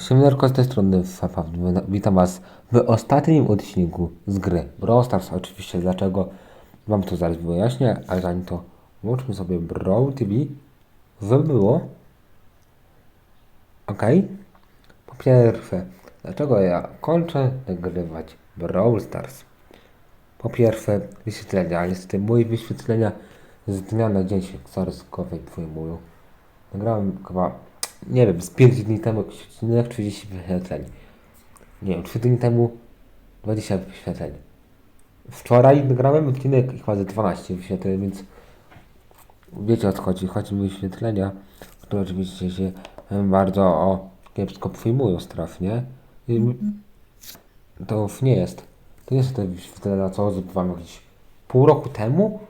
Siemanko z tej strony Fafa. Witam Was w ostatnim odcinku z gry Brawl Stars. Oczywiście dlaczego Wam to zaraz wyjaśnię, ale zanim to włączmy sobie Brawl TV, żeby było. Ok. Po pierwsze, dlaczego ja kończę nagrywać Brawl Stars? Po pierwsze, wyświetlenia. Niestety moje wyświetlenia z dnia na dzień się zaryzykowej pojmują. Nagrałem chyba, nie wiem, z 5 dni temu jakiś odcinek 30 wyświetleń. Nie wiem, 3 dni temu 20 wyświetleń. Wczoraj nagrałem odcinek i chyba ze 12 wyświetleń, więc wiecie o co chodzi. Chodzi mi o wyświetlenia, które oczywiście się bardzo o, kiepsko przyjmują strasznie. I to już nie jest. To nie jest te wyświetlenia, co zdobywałem jakieś pół roku temu.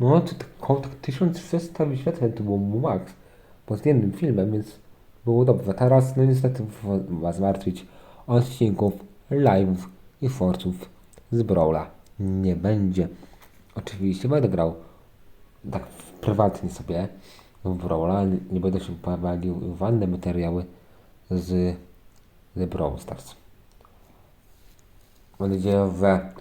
No to tak około tak 1300 wyświetleń to było mu max. Pod jednym filmem, więc było dobrze. Teraz no niestety w- was martwić odcinków, live'ów i forców z Brawla nie będzie. Oczywiście będę grał tak prywatnie sobie w Brawla, nie- będę się pojawiał w inne materiały z, z Brawl Stars. Mam nadzieję, że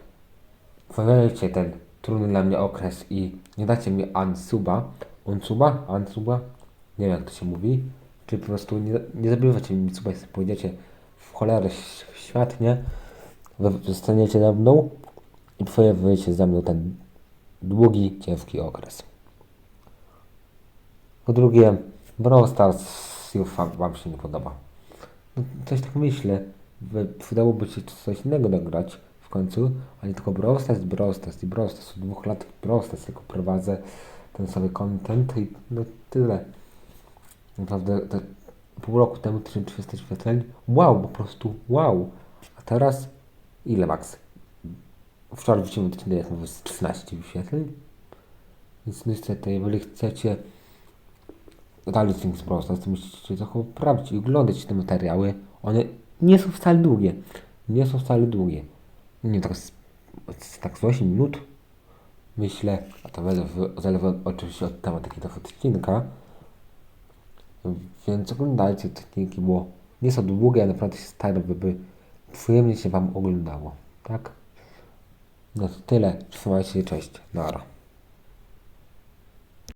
Powiedzcie ten trudny dla mnie okres i nie dacie mi ansuba, unsuba, ansuba, nie wiem jak to się mówi, czy po prostu nie, nie zabieracie mi suba i sobie pójdziecie w cholerę w świat, nie? Zostaniecie ze mną i pojedziecie ze mną ten długi, ciężki okres. Po drugie, Brawl Stars wam, się nie podoba. No, coś tak myślę, przydałoby się coś innego nagrać w końcu, a nie tylko Brawl Stars, Brawl Stars i Brawl Stars. Od dwóch lat Brawl Stars tylko prowadzę ten cały content i no tyle. Naprawdę te pół roku temu 1300 wyświetleń, wow, po prostu wow. A teraz ile max? Wczoraj wrzuciłem odcinek mówię, z 13 wyświetleń. Więc niestety, jeżeli chcecie dalej z Brawl Stars, to musicie trochę poprawić i oglądać te materiały. One nie są wcale długie. Nie są wcale długie. Nie tak z, tak z 8 minut. Myślę, a to zależy oczywiście od tematyki tego odcinka. Więc oglądajcie te odcinki, bo nie są długie, a naprawdę się staram, by przyjemnie się Wam oglądało. Tak? No to tyle. Trzymajcie się, cześć. Nara.